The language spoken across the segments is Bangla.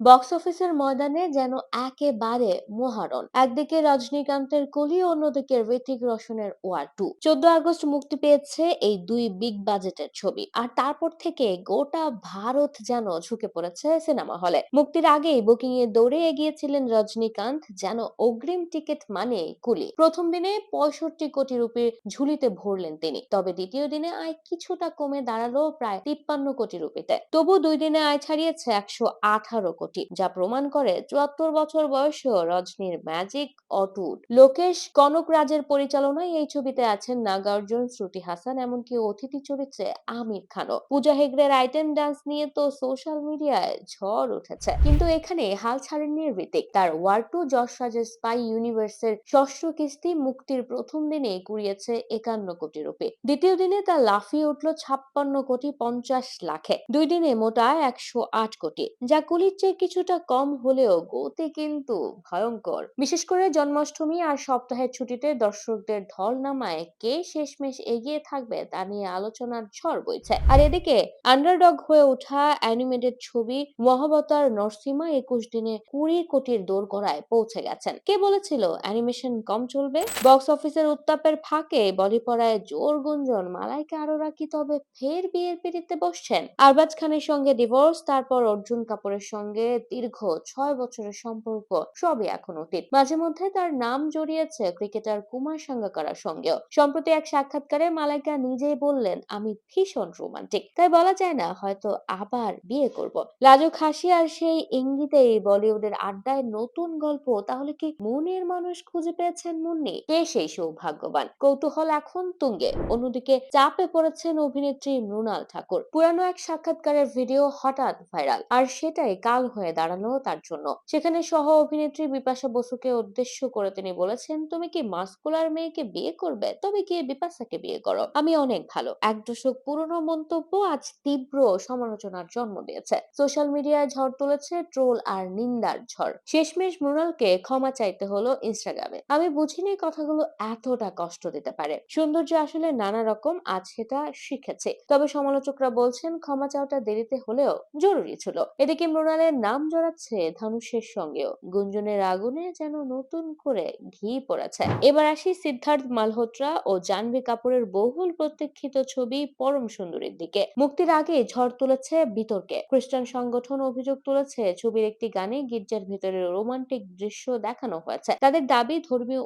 বক্স অফিসের ময়দানে যেন একেবারে মহারণ। একদিকে রজনীকান্তের কলি, অন্যদিকে ঋতিক রোশনের ওয়ার টু। চোদ্দ আগস্ট মুক্তি পেয়েছে এই দুই বিগ বাজেটের ছবি। আর তারপর থেকে গোটা ভারত যেন ঝুঁকে পড়েছে সিনেমা হলে। মুক্তির আগেই বুকিং এ দৌড়ে এগিয়েছিলেন রজনীকান্ত, যেন অগ্রিম টিকিট মানে কুলি। প্রথম দিনে পঁয়ষট্টি কোটি রুপির ঝুলিতে ভরলেন তিনি। তবে দ্বিতীয় দিনে আয় কিছুটা কমে দাঁড়াল প্রায় তিপ্পান্ন কোটি রুপিতে। তবু দুই দিনে আয় ছাড়িয়েছে একশো আঠারো কোটি। যা প্রমাণ করে চুয়াত্তর বছর বয়সেও রজনীর ম্যাজিক অটুট। লোকেশ কনক রাজের পরিচালনায় এই ছবিতে আছেন নাগার্জুন, শ্রুতি হাসান, এমনকি অতিথি চরিত্রে আমির খানও। পূজা হেগড়ের আইটেম ডান্স নিয়ে তো সোশ্যাল মিডিয়ায় ঝড় উঠেছে। কিন্তু এখানে হাল ছাড়েননি ঋতিক তার ওয়ার টু যশ রাজের স্পাই ইউনিভার্সের ষষ্ঠ কিস্তি মুক্তির প্রথম দিনে কুড়িয়েছে একান্ন কোটি রুপি। দ্বিতীয় দিনে তা লাফিয়ে উঠল ছাপ্পান্ন কোটি পঞ্চাশ লাখে। দুই দিনে মোটা একশো আট কোটি, যা কুলির চেয়ে কিছুটা কম হলেও গতি কিন্তু ভয়ঙ্কর। বিশেষ করে জন্মাষ্টমী আর সপ্তাহের ছুটিতে দর্শকদের ঢল নামায় কে শেষমেশ এগিয়ে থাকবে তা নিয়ে আলোচনার ঝড় বইছে। আর এদিকে আন্ডারডগ হয়ে ওঠা অ্যানিমেটেড ছবি মহাবতার নরসিমা একুশ দিনে কুড়ি কোটির দোরগোড়ায় পৌঁছে গেছেন। কে বলেছিল অ্যানিমেশন কম চলবে? বক্স অফিসের উত্তাপের ফাঁকে বলিপড়ায় জোর গুঞ্জন, মালাইকা আরোরা কি তবে ফের বিয়ের পিড়িতে বসছেন? আরবাজ খানের সঙ্গে ডিভোর্স তারপর অর্জুন কাপুরের সঙ্গে দীর্ঘ ছয় বছরের সম্পর্ক সবই এখন অতীত। মাঝে মধ্যে তার নাম জড়িয়েছে ক্রিকেটার কুমার সাঙ্গাকারার সঙ্গেও। সম্প্রতি এক সাক্ষাৎকারে মালাইকা নিজেই বললেন, আমি ভীষণ রোমান্টিক। তাই বলা যায় না, হয়তো আবার বিয়ে করব। লাজুক হাসি আর সেই ইঙ্গিতেই বলিউডের আড্ডায় নতুন গল্প, তাহলে কি মনের মানুষ খুঁজে পেয়েছেন মুন্নি? কে সেই সৌভাগ্যবান? কৌতূহল এখন তুঙ্গে। অন্যদিকে চাপে পড়েছেন অভিনেত্রী মৃণাল ঠাকুর। পুরানো এক সাক্ষাৎকারের ভিডিও হঠাৎ ভাইরাল, আর সেটাই কাল হয়ে দাঁড়ানো তার জন্য। সেখানে সহ অভিনেত্রী বিপাশা বসুকে উদ্দেশ্য করে তিনি বলেছেন, তুমি কি মাস্কুলার মেয়েকে বিয়ে করবে? তবে কি বিপাশাকে বিয়ে করো। আমি অনেক ভালো। এক দশক পুরনো মন্তব্য আজ তীব্র সমালোচনার জন্ম দিয়েছে। সোশ্যাল মিডিয়ায় ঝড় তুলেছে ট্রোল আর নিন্দার ঝড়। শেষমেশ মৃণালকে ক্ষমা চাইতে হলো ইনস্টাগ্রামে। আমি বুঝিনি কথাগুলো এতটা কষ্ট দিতে পারে। সৌন্দর্য আসলে নানা রকম, আজ সেটা শিখেছে। তবে সমালোচকরা বলছেন, ক্ষমা চাওয়াটা দেরিতে হলেও জরুরি ছিল। এদিকে মৃণালের নাম জড়াচ্ছে ধানুষের সঙ্গেও। গুঞ্জনের আগুনে যেন নতুন করে ঘি পড়েছে। এবার আসি সিদ্ধার্থ মালহোত্রা ও জাহ্নবী কাপুরের বহুল প্রতীক্ষিত ছবি পরম সুন্দরীর দিকে। মুক্তির আগে ঝড় তুলেছে বিতর্কে। খ্রিস্টান সংগঠন অভিযোগ তুলেছে, ছবির একটি গানে গির্জার ভিতরে রোমান্টিক দৃশ্য দেখানো হয়েছে। তাদের দাবি ধর্মীয়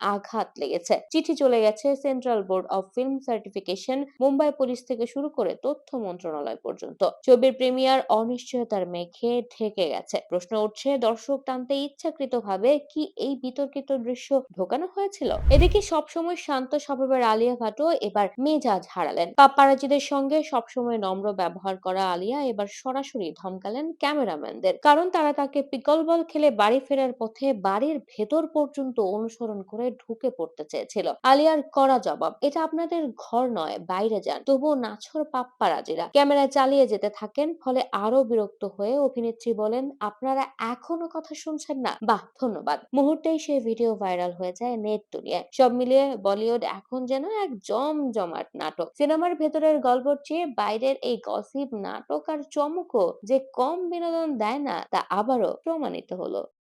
আঘাত লেগেছে। চিঠি চলে গেছে central board of film certification Mumbai police থেকে শুরু করে তথ্য মন্ত্রণালয় পর্যন্ত। ছবির প্রিমিয়ার অনিশ্চয়তার মেঘে ঢেকে গেছে। প্রশ্ন উঠছে, দর্শক টানতে ইচ্ছাকৃতভাবে কি এই বিতর্কিত দৃশ্য ঢোকানো হয়েছিল? এদিকে সবসময় শান্ত স্বভাবের আলিয়া ভাটও এবার মেজাজ হারালেন। পাপ্পারাজিদের সঙ্গে সবসময় নম্র ব্যবহার করা আলিয়া এবার সরাসরি ধমকালেন ক্যামেরাম্যানদের। কারণ তারা তাকে পিকল বল খেলে বাড়ি ফেরার পথে বাড়ির ভেতর পর্যন্ত অনুসরণ করে ঢুকে পড়তে চেয়েছিল। আলিয়ার কড়া জবাব, এটা আপনাদের ঘর নয়, বাইরে যান। তবুও নাছর পাপ্পারাজিরা ক্যামেরা চালিয়ে যেতে থাকেন, ফলে আরও বিরক্ত হয়ে অভিনেত্রী বলেন, আপনারা এখনও কথা শুনছেন না? বাহ, ধন্যবাদ। মুহূর্তেই সেই ভিডিও ভাইরাল হয়ে যায় নেট দুনিয়ায়। সব মিলিয়ে বলিউড এখন যেন এক জমজমাট নাটক। সিনেমার ভেতরের গল্পর চেয়ে বাইরের এই গসিপ নাটক আর চমকও যে কম বিনোদন দেয় না, তা আবারও প্রমাণিত হলো।